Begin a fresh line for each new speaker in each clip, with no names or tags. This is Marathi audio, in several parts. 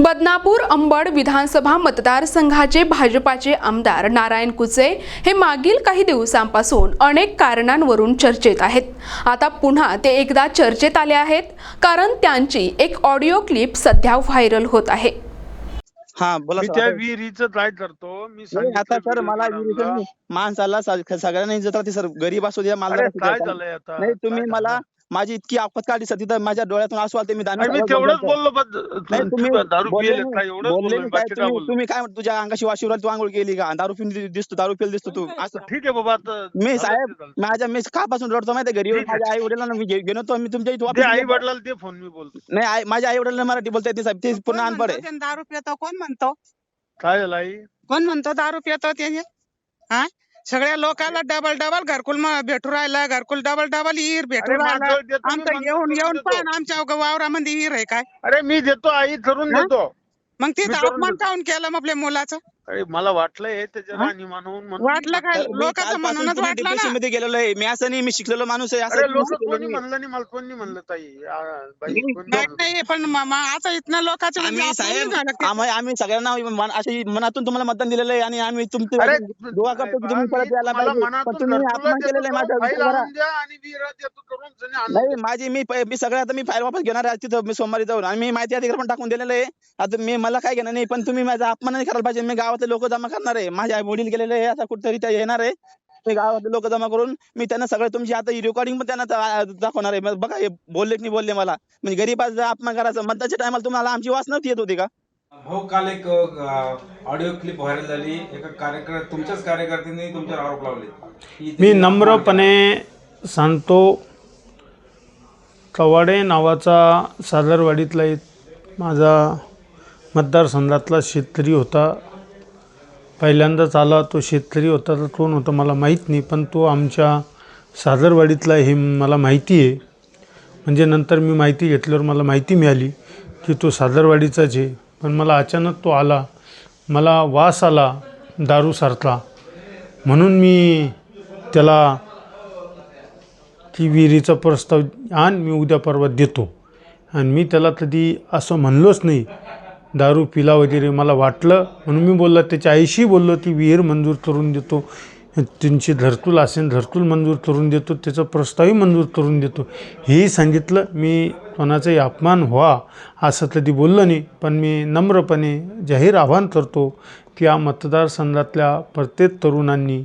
बदनापूर अंबड विधानसभा मतदारसंघाचे भाजपाचे आमदार नारायण कुचे हे मागील काही दिवसांपासून अनेक कारणांवरून चर्चेत आहेत आता पुन्हा ते एकदा चर्चेत आले आहेत कारण त्यांची एक ऑडिओ क्लिप सध्या व्हायरल होत आहे
हा बोला
मी
सर.
त्या
आता-
विहिरीचं काय करतो मी
नाही, आता
सांगितलं
सर मला
व्हिडिओ
विहिरीचं
काढायला.
नाही. माणसाला स- सगळ्यांना इज्जत राहते सर गरीब असू द्या मला
अरे काय झालंय आता
नाही तुम्ही
काय
मला? माझी इतकी आपत काढली सर तिथं माझ्या डोळ्यातून असू आले मी
तेवढंच. बोललो
तुम्ही
दारू. काय
तुम्ही काय म्हणता, तुझ्या अंगाशी वाशिवराल तू आंघोळ केली का? दारू पिऊन दिसतो दारू पिल दिसतो तू. असं.
ठीक आहे बाबा
मी साहेब
ते.
माझ्या मी कापासून रडतो माहिती घरी
आहे.
माझ्या आई वडिलांना मी घेऊन येतो मी तुमच्या इथे
ते आई वडिलांना ते फोन मी बोलतो.
नाही आई- माझ्या आई वडिलांना मराठी बोलता येत नाही साहेब ते पूर्ण अनपड आहे.
दारू पितो कोण म्हणतो?
काय झालं आई?
कोण म्हणतो दारू पितो त्याने? हा? सगळ्या लोकांना डबल डबल घरकुल म- भेटू राहिला घरकुल डबल डबल हिर भेटू राहिला आमचं येऊन येऊन. पण आमच्या वावरामध्ये हिर आहे काय
अरे मी देतो आई ठरून
हा?
देतो
मग तिथं
करून
अपमान. काऊन केलं मग आपल्या मुलाचं
अरे मला वाटलंय त्याच्या
हा?
राणी म्हणून मी
वाटलं काय?
म्हटलं.
तर मी
लोकांचं
कालपासून
म्हणूनच
तुम्ही
वाटलं ना.
depression मध्ये गेलेलो आहे मी असं नाही मी शिकलेलो माणूस आहे असं
अरे
मी
लोक कोणी
नाही.
म्हणलं नाही मला कोणी म्हणलं ताई आ, बाई
नाही,
कोणी
नाही
म्हणलं?
नाही पण म- म- आता इथनं लोकांचं म्हणजे
आम्ही
अपमान
साहेब
झालं ते.
आम्ही आम्ही सगळ्यांना मन- अशी मनातून तुम्हाला मतदान दिलेलं आहे आणि आम्ही तुमचे
अरे
दुआ करतो की तुम्ही
मी
परत यायला
तुम्हाला
पाहिजे पण
मनातून
तुम्ही
घरकुलं
अपमान
देतो,
केलेला आहे माझा
फाईल
विचार करा.
आणून द्या आणि विहिरा देतो करून जणी आणून
नाही
द्या.
माझी मी प- मी सगळं आता मी फाईल वापस घेणार आहे तिथं मी सोमवारी जाऊन आणि मी माहिती अधिकार पण टाकून दिलेलं आहे आता मी मला काय घेणार नाही पण तुम्ही माझा अपमान नाही करायला पाहिजे मी गावातले लोक जमा करणार आहे. माझे आई वडील गेलेले आहे आता कुठेतरी ते येणार आहे. ते गावातले लोक जमा करून मी त्यांना सगळं तुमची आता रेकॉर्डिंग पण त्यांना दा- दाखवणार आहे. मग बघा हे बोलले की नाही बोलले मला. म्हणजे गरीबाचा अपमान करायचा. मतदानच्या टायमाला तुम्हाला आमची वास नव्हती येत होती का?
भाऊ काल एक ऑडिओ क्लिप व्हायरल झाली. एका कार्यकर तुमच्याच कार्यकर्त्यांनी तुमच्यावर आरोप लावले.
मी
ते-
नम्रपणे सांगतो कवाडे नावाचा सादरवाडीतला एक माझा मतदारसंघातला शेतकरी होता. पहिल्यांदाच आला तो शेतकरी होता तर कोण होता मला माहीत नाही पण तो आमच्या सादरवाडीतला हे मला माहिती आहे. म्हणजे नंतर मी माहिती घेतल्यावर मला माहिती मिळाली की तो सादरवाडीचाच आहे. पण मला अचानक तो आला मला वास आला दारू सारखा. म्हणून मी त्याला की विहिरीचा प्रस्ताव आण मी उद्या परवा देतो. आणि मी त्याला कधी असं म्हणलोच नाही दारू पिला वगैरे मला वाटलं. म्हणून मी बोललो त्याच्या आईशी बोललो ती विहीर मंजूर करून देतो. त्यांची धरतूल असेल धरतूल मंजूर करून देतो. त्याचा प्रस्तावही मंजूर करून देतो. हेही सांगितलं. मी कोणाचाही अपमान व्हा. असं कधी बोललो नाही पण मी नम्रपणे जाहीर आवाहन करतो की या मतदारसंघातल्या प्रत्येक तरुणांनी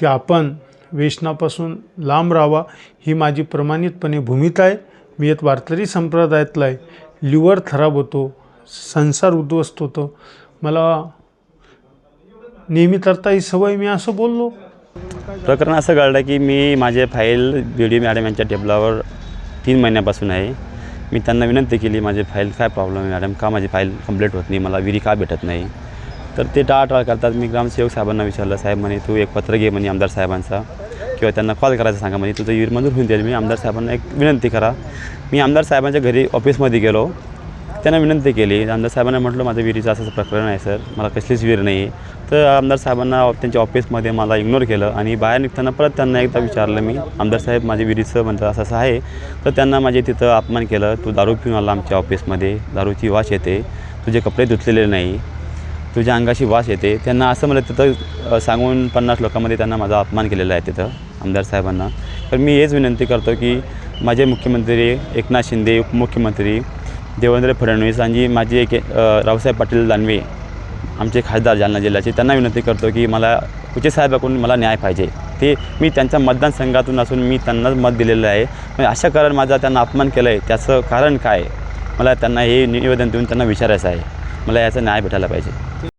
की आपण व्यसनापासून लांब राहावा. ही माझी प्रमाणितपणे भूमिका आहे. मी एक वारकरी संप्रदायातला आहे. लिव्हर खराब होतो. संसार उद्ध्वस्त होतो. मला नेहमी करता ही सवय मी असं बोललो.
प्रकरण असं घडलं की मी माझे फाईल बी डी मॅडम यांच्या टेबलावर तीन महिन्यापासून आहे. मी त्यांना विनंती केली माझे फाईल काय प्रॉब्लेम आहे मॅडम का माझी फाईल कंप्लीट होत नाही? मला विहिरी का भेटत नाही? तर ते टाळाटाळ करतात. मी ग्रामसेवक साहेबांना विचारलं साहेब म्हणे तू एक पत्र घे म्हणे आमदार साहेबांचा किंवा त्यांना कॉल करायचा सांगा म्हणजे तुझं विहीर मंजूर होऊन जाईल. मी आमदार साहेबांना एक विनंती करा. मी आमदार साहेबांच्या घरी ऑफिसमध्ये गेलो. त्यांना विनंती केली. आमदार साहेबांना म्हटलं माझं विहिरीचं असं प्रकरण आहे सर. मला कसलीच विहीर नाही आहे तर आमदार साहेबांना त्यांच्या ऑफिसमध्ये मला इग्नोर केलं आणि बाहेर निघताना परत त्यांना एकदा विचारलं मी आमदार साहेब माझ्या विहिरीचं म्हणतात असं असं आहे. तर त्यांना माझे तिथं अपमान केलं तू दारू पिऊन आला आमच्या ऑफिसमध्ये. दारूची वास येते. तुझे कपडे धुतलेले नाही. तुझ्या अंगाशी वास येते. त्यांना असं मला तिथं सांगून पन्नास लोकांमध्ये त्यांना माझा अपमान केलेला आहे तिथं आमदार साहेबांना. तर मी हेच विनंती करतो की माझे मुख्यमंत्री एकनाथ शिंदे उपमुख्यमंत्री देवेंद्र फडणवीस आणि माझे एक रावसाहेब पाटील दानवे आमचे खासदार जालना जिल्ह्याचे त्यांना विनंती करतो की मला कुचे साहेबाकडून मला न्याय पाहिजे. ते मी त्यांच्या मतदारसंघातून असून मी त्यांनाच मत दिलेलं आहे. पण अशा कारण माझा त्यांना अपमान केलं आहे त्याचं कारण काय? मला त्यांना हे निवेदन देऊन त्यांना विचारायचं आहे. मला याचा न्याय भेटायला पाहिजे.